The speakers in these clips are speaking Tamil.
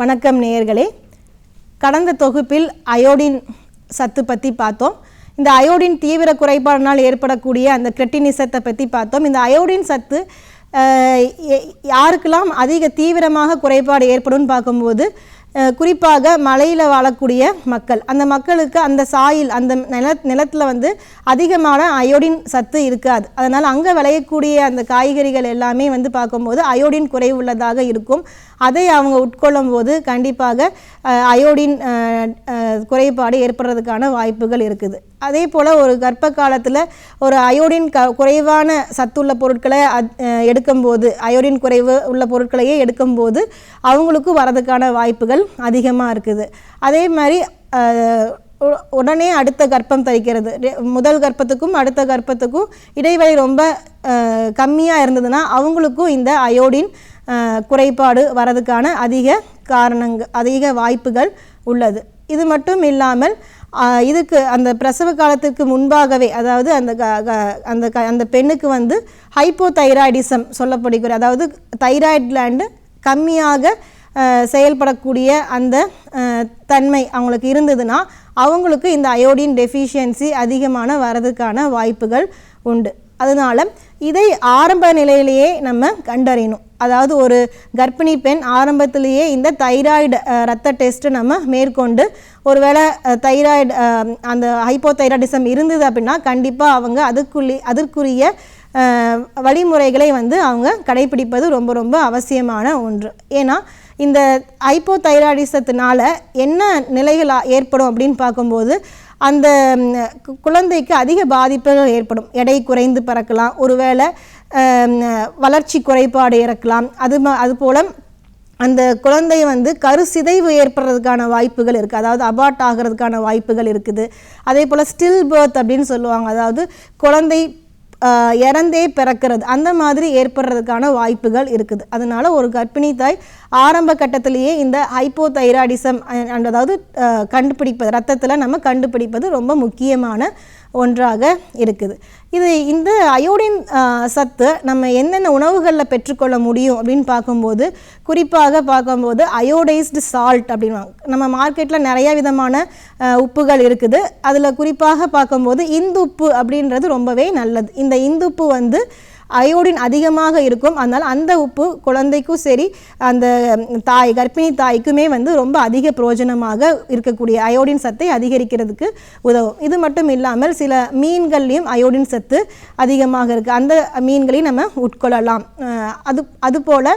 வணக்கம் நேயர்களே. கடந்த தொகுப்பில் அயோடின் சத்து பற்றி பார்த்தோம். இந்த அயோடின் தீவிர குறைபாடினால் ஏற்படக்கூடிய அந்த கிரெட்டினிசத்தை பற்றி பார்த்தோம். இந்த அயோடின் சத்து யாருக்கெல்லாம் அதிக தீவிரமாக குறைபாடு ஏற்படும்னு பார்க்கும்போது குறிப்பாக மலையில் வாழக்கூடிய மக்கள். அந்த மக்களுக்கு அந்த சாயில் அந்த நில நிலத்தில் வந்து அதிகமான அயோடின் சத்து இருக்காது. அதனால் அங்கே விளையக்கூடிய அந்த காய்கறிகள் எல்லாமே வந்து பார்க்கும்போது அயோடின் குறைவு உள்ளதாக இருக்கும். அதை அவங்க உட்கொள்ளும் போது கண்டிப்பாக அயோடின் குறைபாடு ஏற்படுறதுக்கான வாய்ப்புகள் இருக்குது. அதே போல் ஒரு கர்ப்ப காலத்தில் ஒரு அயோடின் க குறைவான சத்துள்ள பொருட்களை அத்- எடுக்கும்போது அயோடின் குறைவு உள்ள பொருட்களையே எடுக்கும்போது அவங்களுக்கு வரதுக்கான வாய்ப்புகள் அதிகமாக இருக்குது. அதே மாதிரி உடனே அடுத்த கர்ப்பம் தரிக்கிறது. முதல் கர்ப்பத்துக்கும் அடுத்த கர்ப்பத்துக்கும் இடைவெளி ரொம்ப கம்மியாக இருந்ததுன்னா அவங்களுக்கும் இந்த அயோடின் குறைபாடு வரதுக்கான அதிக காரணங்க அதிக வாய்ப்புகள் உள்ளது. இது மட்டும் இல்லாமல் இதுக்கு அந்த பிரசவ காலத்திற்கு முன்பாகவே அதாவது அந்த க- க- அந்த க- அந்த பெண்ணுக்கு வந்து ஹைப்போதைராய்டிசம் சொல்லப்படுகிற அதாவது தைராய்டு கிளாண்டு கம்மியாக செயல்படக்கூடிய அந்த தன்மை அவங்களுக்கு இருந்ததுன்னா அவங்களுக்கு இந்த அயோடின் டெஃபிஷியன்சி அதிகமான வரதுக்கான வாய்ப்புகள் உண்டு. அதனால் இதை ஆரம்ப நிலையிலேயே நம்ம கண்டறியணும். அதாவது ஒரு கர்ப்பிணி பெண் ஆரம்பத்திலேயே இந்த தைராய்டு ரத்த டெஸ்ட்டு நம்ம மேற்கொண்டு ஒருவேளை தைராய்டு அந்த ஹைப்போதைராய்டிசம் இருந்தது அப்படின்னா கண்டிப்பாக அவங்க அதுக்குள்ளே அதற்குரிய வழிமுறைகளை வந்து அவங்க கடைபிடிப்பது ரொம்ப ரொம்ப அவசியமான ஒன்று. ஏன்னா இந்த ஹைப்போதைராய்டிசத்தினால என்ன நிலைகள் ஏற்படும் அப்படின்னு பார்க்கும்போது அந்த கு- குழந்தைக்கு அதிக பாதிப்புகள் ஏற்படும். எடை குறைந்து பிறக்கலாம். ஒருவேளை வளர்ச்சி குறைபாடு இறக்கலாம். அது ம அதுபோல் அந்த குழந்தை வந்து கருசிதைவு ஏற்படுறதுக்கான வாய்ப்புகள் இருக்குது அதாவது அபார்ட் ஆகிறதுக்கான வாய்ப்புகள் இருக்குது. அதே போல் ஸ்டில் பர்த் அப்படின்னு சொல்லுவாங்க. அதாவது குழந்தை இறந்தே பிறக்கிறது. அந்த மாதிரி ஏற்படுறதுக்கான வாய்ப்புகள் இருக்குது. அதனால் ஒரு கர்ப்பிணி தாய் ஆரம்ப கட்டத்திலேயே இந்த ஹைப்போதைராய்டிசம் அதாவது கண்டுபிடிப்பது ரத்தத்தில் நம்ம கண்டுபிடிப்பது ரொம்ப முக்கியமான ஒன்றாக இருக்குது. இது இந்த அயோடின் சத்து நம்ம என்னென்ன உணவுகளில் பெற்றுக்கொள்ள முடியும் அப்படின்னு பார்க்கும்போது குறிப்பாக பார்க்கும்போது அயோடைஸ்டு சால்ட் அப்படின்வாங்க நம்ம மார்க்கெட்டில் நிறைய விதமான உப்புகள் இருக்குது. அதில் குறிப்பாக பார்க்கும்போது இந்துப்பு அப்படின்றது ரொம்பவே நல்லது. இந்த இந்த இந்துப்பு வந்து அயோடின் அதிகமாக இருக்கும். அதனால் அந்த உப்பு குழந்தைக்கும் சரி அந்த தாய் கர்ப்பிணி தாய்க்குமே வந்து ரொம்ப அதிக பிரயோஜனமாக இருக்கக்கூடிய அயோடின் சத்தை அதிகரிக்கிறதுக்கு உதவும். இது மட்டும் இல்லாமல் சில மீன்கள்லேயும் அயோடின் சத்து அதிகமாக இருக்குது அந்த மீன்களையும் நம்ம உட்கொள்ளலாம். அது அதுபோல்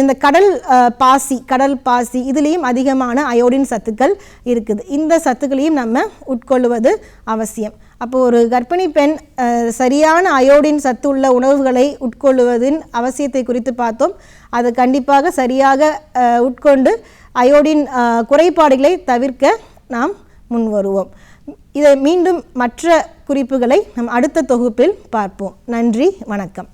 இந்த கடல் பாசி கடல் பாசி இதுலேயும் அதிகமான அயோடின் சத்துக்கள் இருக்குது. இந்த சத்துக்களையும் நம்ம உட்கொள்வது அவசியம். அப்போ ஒரு கர்ப்பிணி பெண் சரியான அயோடின் சத்து உள்ள உணவுகளை உட்கொள்வதின் அவசியத்தை குறித்து பார்த்தோம். அது கண்டிப்பாக சரியாக உட்கொண்டு அயோடின் குறைபாடுகளை தவிர்க்க நாம் முன் வருவோம். இதை மீண்டும் மற்ற குறிப்புகளை நம் அடுத்த தொகுப்பில் பார்ப்போம். நன்றி வணக்கம்.